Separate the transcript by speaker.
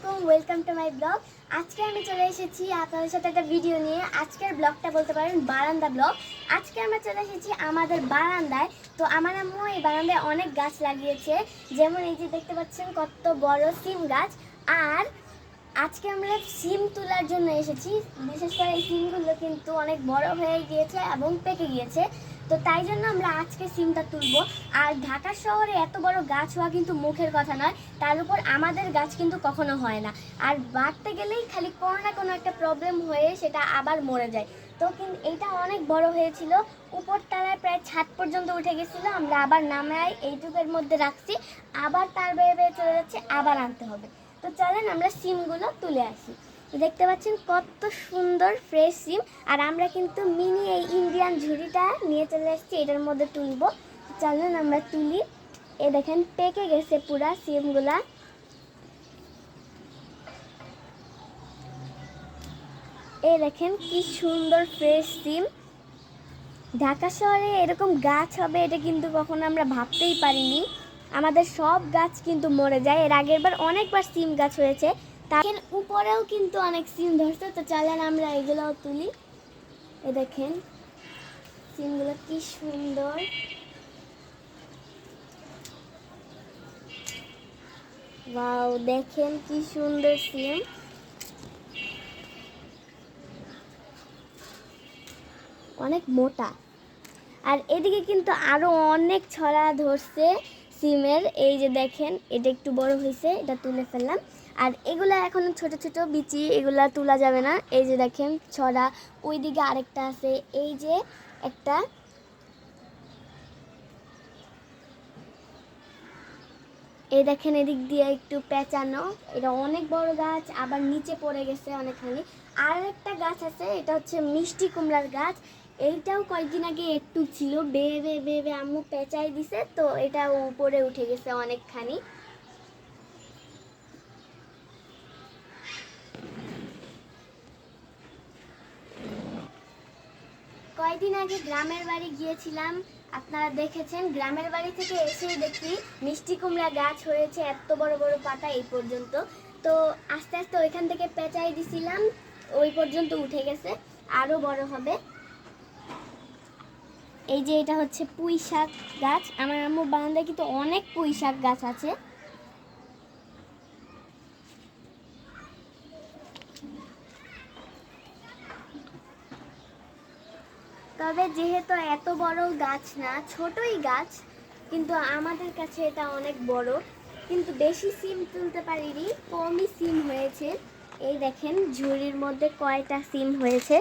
Speaker 1: আলাইকুম welcome to my blog আজকে আমি চলে এসেছি আপনাদের সাথে একটা ভিডিও নিয়ে। আজকের ব্লগটা বলতে পারেন বারান্দা ব্লগ আজকে আমরা চলে এসেছি আমাদের বারান্দায়। তো আমার আম্মু এই বারান্দায় অনেক গাছ লাগিয়েছে। যেমন এই যে দেখতে পাচ্ছেন কত বড় সিম গাছ। আর আজকে আমরা সিম তোলার জন্য এসেছি। বিশেষ করে এই সিমগুলো কিন্তু অনেক বড় হয়ে গিয়েছে এবং পেকে গিয়েছে। তো তাই জন্য আমরা আজকে সিমটা তুলবো। আর ঢাকা শহরে এত বড় গাছ হওয়া কিন্তু মুখের কথা নয়, তার উপর আমাদের গাছ কিন্তু কখনো হয় না। আর বাড়তে গেলেই খালি কোনো না কোনো একটা প্রবলেম হয়ে সেটা আবার মরে যায়। তো কিন্তু এটা অনেক বড় হয়েছিল উপর তলায় প্রায় ছাদ পর্যন্ত উঠে গেছিল, আমরা আবার নামাই এইটুকের মধ্যে রাখছি, আবার তার বেয়ে বেয়ে চলে যাচ্ছে, আবার আনতে হবে। তো চলেন আমরা সিমগুলো তুলে আসি। তো দেখতে পাচ্ছেন কত সুন্দর ফ্রেশ সিম। আর আমরা কিন্তু মিনি এই ইন্ডিয়ান ঝুড়িটা নিয়ে চলে এসেছি এটার মধ্যে তুলবো। চলেন আমরা তুলি। এ দেখেন, পেকে গেছে পুরা সিমগুলা। এই দেখেন, কি সুন্দর ফ্রেশ সিম। ঢাকা শহরে এরকম গাছ হবে, এটা কিন্তু কখনো আমরা ভাবতেই পারিনি। আমাদের সব গাছ কিন্তু মরে যায়। এর আগের বার অনেকবার সিম গাছ হয়েছে। তার উপরেও কিন্তু অনেক সিম ধরছে। তো চলেন আমরা এগুলোও তুলি। এ দেখেন সিমগুলো কি সুন্দর। ওয়াও দেখেন কি সুন্দর সিম অনেক মোটা। আর এদিকে কিন্তু আরও অনেক ছড়া ধরছে সিমের। এই যে দেখেন, এটা একটু বড় হয়েছে, এটা তুলে ফেললাম। আর এগুলা এখন ছোট ছোট বিচি, এগুলা তোলা যাবে না। এই যে দেখেন, ছড়া। ওই দিকে আরেকটা আছে। এই যে একটা এই দেখেন, এদিক দিয়ে একটু পেঁচানো। এটা অনেক বড় গাছ, আবার নিচে পড়ে গেছে অনেকখানি। আর একটা গাছ আছে, এটা হচ্ছে মিষ্টি কুমড়ার গাছ। এইটাও কয়েকদিন আগে একটু ছিল, বেয়ে বেয়ে বেয়ে আম্মু পেঁচাই দিছে, তো এটা উপরে উঠে গেছে অনেকখানি। কয়েকদিন আগে গ্রামের বাড়ি গিয়েছিলাম। আপনারা দেখেছেন, গ্রামের বাড়ি থেকে এসেই দেখি মিষ্টি কুমড়া গাছ হয়েছে, এত বড় বড় পাতা এই পর্যন্ত। তো আস্তে আস্তে ওইখান থেকে পেঁচাই দিছিলাম, ওই পর্যন্ত উঠে গেছে আরও বড় হবে। এই যে এটা হচ্ছে পুঁই শাক গাছ। আমার আম্মুর বারান্দায় কিন্তু অনেক পুঁই শাক গাছ আছে। তবে যেহেতু এত বড় গাছ না, ছোটই গাছ, কিন্তু আমাদের কাছে এটা অনেক বড়। কিন্তু বেশি সিম তুলতে পারিনি, কমই সিম হয়েছে। এই দেখেন, ঝুড়ির মধ্যে কয়টা সিম হয়েছে।